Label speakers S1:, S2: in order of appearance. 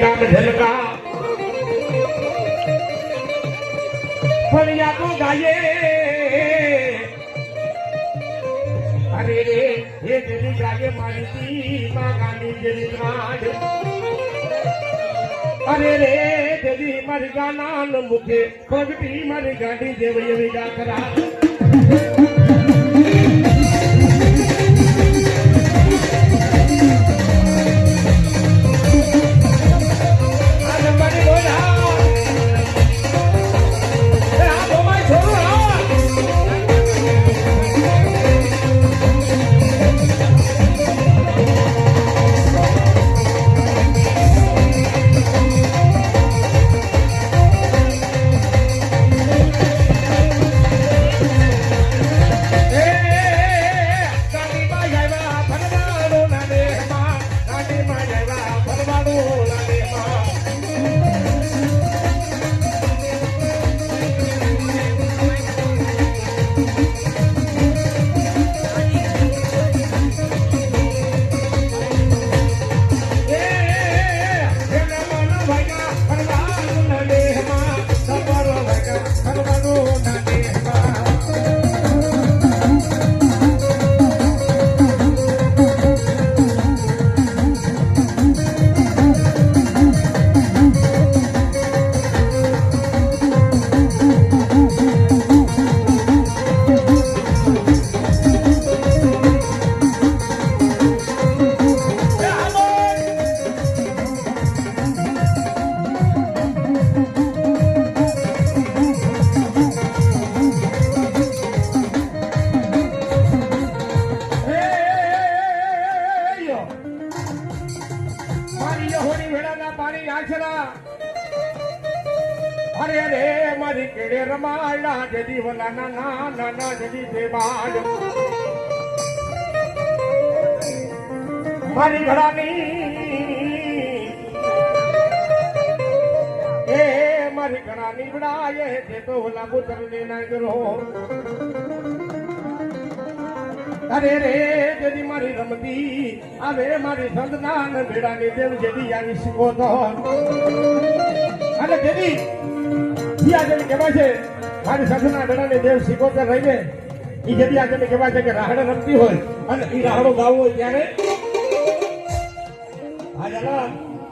S1: નામ ઝલકા ફળિયા તો ગાયે. અરે રે હે જેની ગાયે મારી માં ગાંધી જેની ત્રાડ અરે, રે જેની મારી ગાના મુખે પગટી મારી જેવી એવી நடே મારી યહોની વેળાના પાણી આશરા. અરે અરે, મારી કેડે રમાડા જદી વલા નાના નાના જદી દેવાડ મારી ઘડાની એ મારી ઘડાની વડાય જે તો વલા પુત્ર ને નાગરો. અરે રે, જેની મારી રમતી આવે મારી સંતના ને ભેડાની દેવ જેની આવી શીખો તો. અને જેની ઈ જેને કહેવાય છે, મારી સંતના ભેડાની દેવ શીખો તો રહીને, ઈ આ જેને કહેવાય છે કે રાહડે રમતી હોય, અને એ રાહડો ગાવો હોય ત્યારે. હા ચાલો